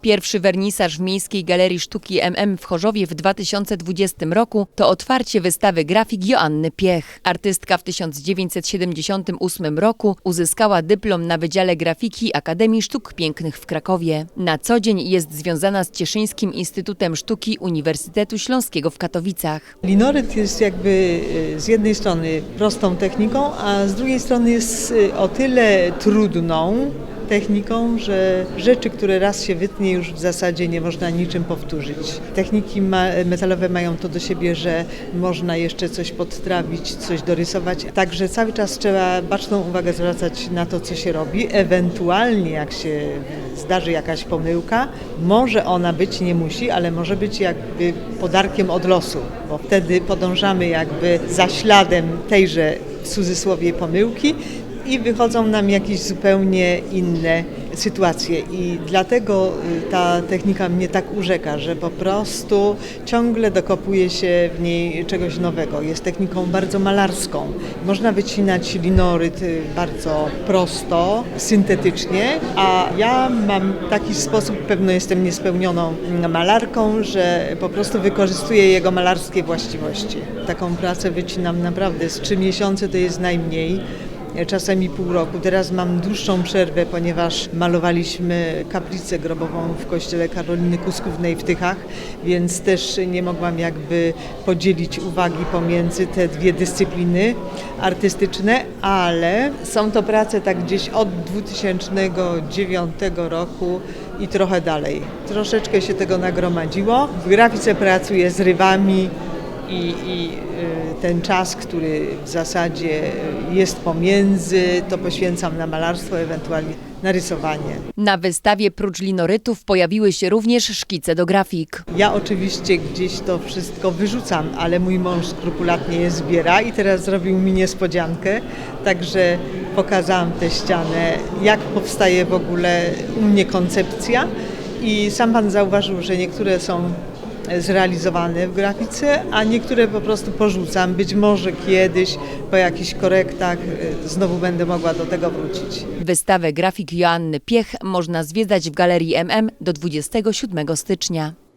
Pierwszy wernisaż w Miejskiej Galerii Sztuki MM w Chorzowie w 2020 roku to otwarcie wystawy grafik Joanny Piech. Artystka w 1978 roku uzyskała dyplom na Wydziale Grafiki Akademii Sztuk Pięknych w Krakowie. Na co dzień jest związana z Cieszyńskim Instytutem Sztuki Uniwersytetu Śląskiego w Katowicach. Linoryt jest jakby e, z jednej strony prostą techniką, a z drugiej strony jest e, o tyle trudną techniką, że rzeczy, które raz się wytnie, już w zasadzie nie można niczym powtórzyć. Techniki metalowe mają to do siebie, że można jeszcze coś podtrawić, coś dorysować. Także cały czas trzeba baczną uwagę zwracać na to, co się robi. Ewentualnie, jak się zdarzy jakaś pomyłka, może ona być, nie musi, ale może być jakby podarkiem od losu, bo wtedy podążamy jakby za śladem tejże w cudzysłowie pomyłki i wychodzą nam jakieś zupełnie inne sytuacje. I dlatego y, ta technika mnie tak urzeka, że po prostu ciągle dokopuje się w niej czegoś nowego. Jest techniką bardzo malarską. Można wycinać linoryt y, bardzo prosto, syntetycznie, a ja mam taki sposób, pewno jestem niespełnioną malarką, że po prostu wykorzystuję jego malarskie właściwości. Taką pracę wycinam naprawdę z trzy miesiące to jest najmniej czasami pół roku. Teraz mam dłuższą przerwę, ponieważ malowaliśmy kaplicę grobową w kościele Karoliny Kuskównej w Tychach, więc też nie mogłam jakby podzielić uwagi pomiędzy te dwie dyscypliny artystyczne, ale są to prace tak gdzieś od 2009 roku i trochę dalej. Troszeczkę się tego nagromadziło. W grafice pracuję z rywami, i, i y, ten czas, który w zasadzie jest pomiędzy, to poświęcam na malarstwo, ewentualnie na rysowanie. Na wystawie prócz linorytów pojawiły się również szkice do grafik. Ja oczywiście gdzieś to wszystko wyrzucam, ale mój mąż skrupulatnie je zbiera i teraz zrobił mi niespodziankę, także pokazałam tę ścianę, jak powstaje w ogóle u mnie koncepcja i sam pan zauważył, że niektóre są zrealizowane w grafice, a niektóre po prostu porzucam. Być może kiedyś po jakichś korektach y, znowu będę mogła do tego wrócić. Wystawę grafik Joanny Piech można zwiedzać w Galerii MM do 27 stycznia.